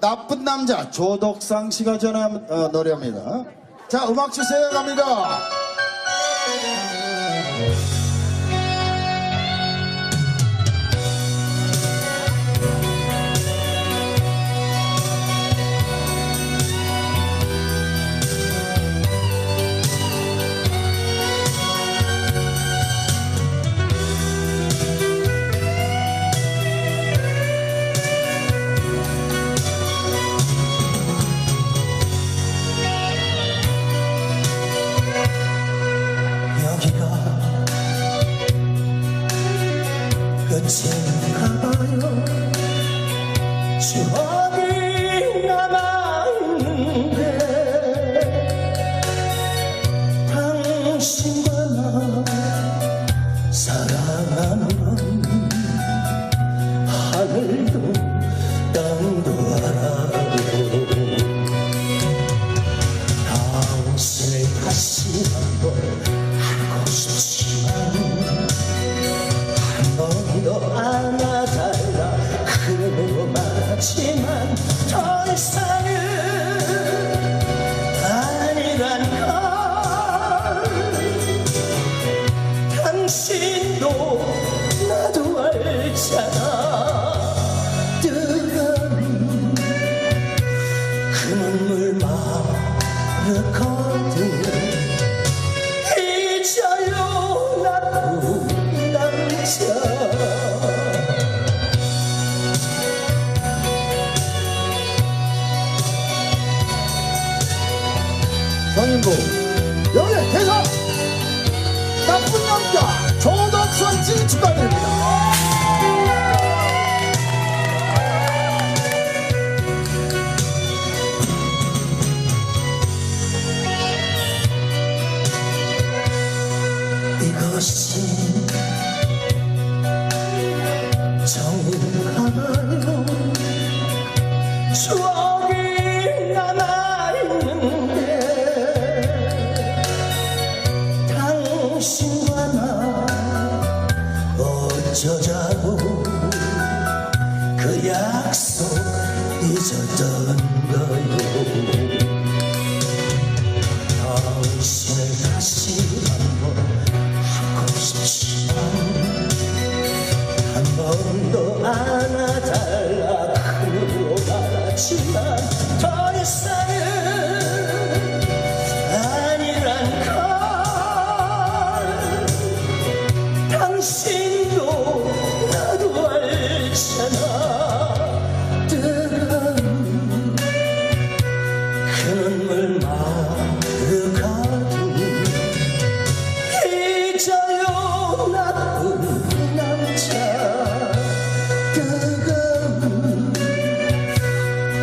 나쁜 남자 조덕상 씨가 전한 어, 노래입니다. 자, 음악 주세요 갑니다. 여기가 끝인가 봐요. 추억이 남아 말하지만 더 이상은 아니란 걸. 당신도 나도 알잖아. 뜨거운 그 눈물 마르거 조 어쩌자고 그 약속 잊었던 거요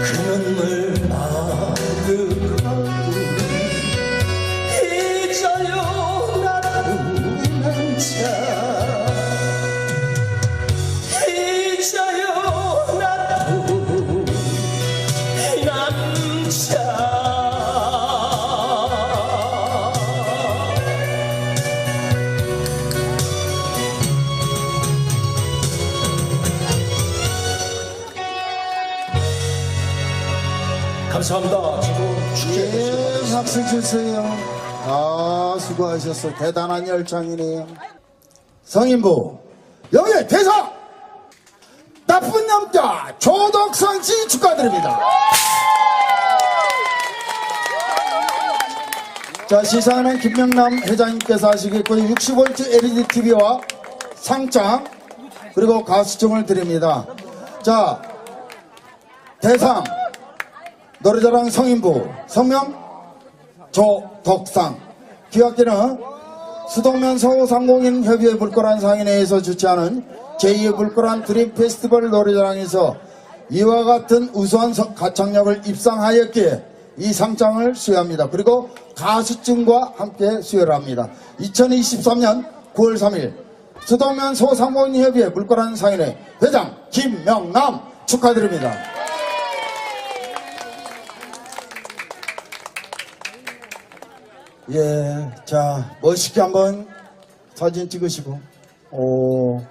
그 감사합니다. 지금 축제해 예, 박수 주세요. 아, 수고하셨어. 대단한 열창이네요. 성인부, 여기 대사! 나쁜 남자 조덕상 씨 축하드립니다. 자, 시상은 김명남 회장님께서 하시겠고, 60V LED TV와 상장, 그리고 가수증을 드립니다. 자, 대상, 노래자랑 성인부, 성명, 조덕상. 귀학기는 수도면 서울상공인 협의회 불꽃한 상인회에서 주최하는 제2의 불꽃한 드림 페스티벌 노래자랑에서 이와 같은 우수한 서- 가창력을 입상하였기에 이 상장을 수여합니다. 그리고 가수증과 함께 수여를 합니다. 2023년 9월 3일 수도면 소상공인 협의회 불꽃한 상인회 회장 김명남 축하드립니다. 예, 자, 멋있게 한번 사진 찍으시고, 오,